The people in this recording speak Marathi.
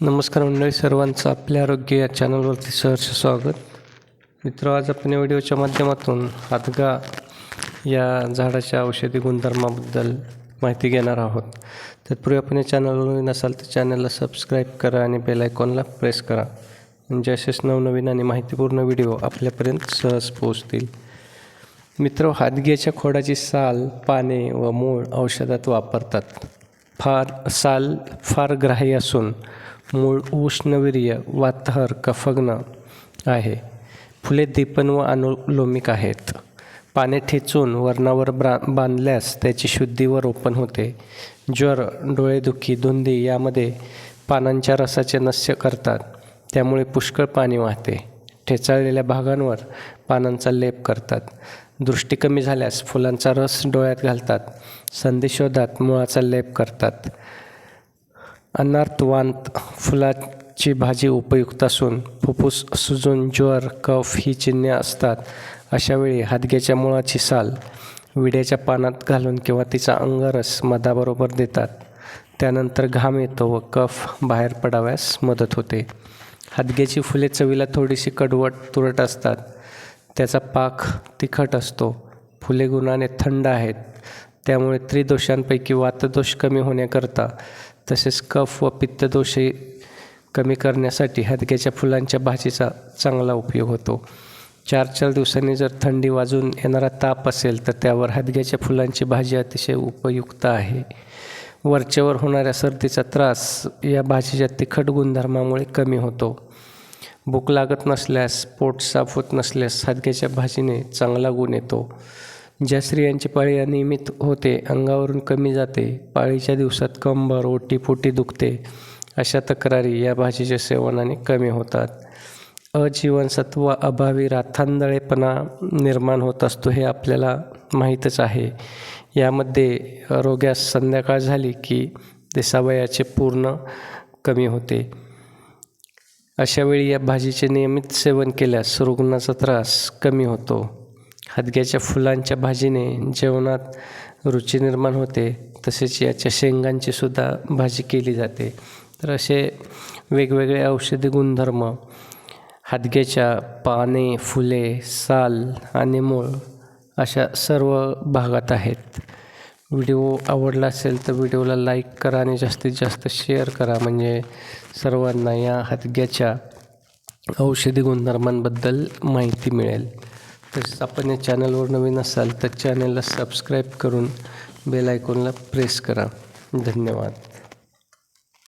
नमस्कार मंडळी सर्वांचं आपल्या आरोग्य या चॅनलवरती सहर्ष स्वागत. मित्र आज आपण या व्हिडिओच्या माध्यमातून हातगा या झाडाच्या औषधी गुणधर्माबद्दल माहिती घेणार आहोत. तत्पूर्वी आपण या चॅनलवर नसाल तर चॅनलला सबस्क्राईब करा आणि बेल आयकॉनला प्रेस करा. म्हणजे असेच नवनवीन आणि माहितीपूर्ण व्हिडिओ आपल्यापर्यंत सहज पोहोचतील. मित्र हादग्याच्या खोडाची साल पाने व मूळ औषधात वापरतात. फार साल फार ग्राह्य असून मूळ उष्णवीर्य वातहर कफग्न आहे. फुले दीपन व अनुलोमिक आहेत. पाने ठेचून वर्णावर ब्रा बांधल्यास त्याची शुद्धी व रोपण होते. ज्वर डोळेदुखी धुंदी यामध्ये पानांच्या रसाचे नस्य करतात. त्यामुळे पुष्कळ पाणी वाहते. ठेचाळलेल्या भागांवर पानांचा लेप करतात. दृष्टी कमी झाल्यास फुलांचा रस डोळ्यात घालतात संधिशोधात मुळाचा लेप करतात. अनार्थवांत फुलाची भाजी उपयुक्त असून फुफ्फुस सुजून ज्वर कफ ही चिन्हे असतात. अशावेळी हादग्याच्या मुळाची साल विड्याच्या पानात घालून किंवा तिचा अंगरस मधाबरोबर देतात. त्यानंतर घाम येतो व कफ बाहेर पडाव्यास मदत होते. हादग्याची फुले चवीला थोडीशी कडवट तुरट असतात. त्याचा पाक तिखट असतो. फुले गुणाने थंड आहेत. त्यामुळे त्रिदोषांपैकी वातदोष कमी होण्याकरता तसेच कफ व पित्तदोषही कमी करण्यासाठी हदग्याच्या फुलांच्या भाजीचा चांगला उपयोग होतो. चार चार दिवसांनी जर थंडी वाजून येणारा ताप असेल तर त्यावर हदग्याच्या फुलांची भाजी अतिशय उपयुक्त आहे. वरच्यावर होणाऱ्या सर्दीचा त्रास या भाजीच्या तिखट गुणधर्मामुळे कमी होतो. भूक लागत नसल्यास पोट साफ होत नसल्यास सादग्याच्या भाजीने चांगला गुण येतो. ज्या स्त्रियांची पाळी अनियमित होते अंगावरून कमी जाते पाळीच्या दिवसात कंबर ओटीपोटी दुखते अशा तक्रारी या भाजीच्या सेवनाने कमी होतात. अजीवनसत्व अभावी राथांदळेपणा निर्माण होत असतो हे आपल्याला माहीतच आहे. यामध्ये रोग्यास संध्याकाळ झाली की ते सवयाचे पूर्ण कमी होते. अशावेळी या भाजीचे नियमित सेवन केल्यास रुग्णाचा त्रास कमी होतो. हादग्याच्या फुलांच्या भाजीने जेवणात रुची निर्माण होते. तसेच याच्या शेंगांची सुद्धा भाजी केली जाते. तर असे वेगवेगळे औषधी गुणधर्म हादग्याच्या पाने फुले साल आणि मूळ अशा सर्व भागात आहेत. व्हिडिओ आवडला असेल तर व्हिडिओला लाईक करा आणि जास्तीत जास्त शेअर करा. म्हणजे सर्वांना या हातग्याच्या औषधी गुणधर्मांबद्दल माहिती मिळेल. तसेच आपण या चॅनलवर नवीन असाल तर चॅनलला सबस्क्राईब करून बेल आयकॉनला प्रेस करा. धन्यवाद.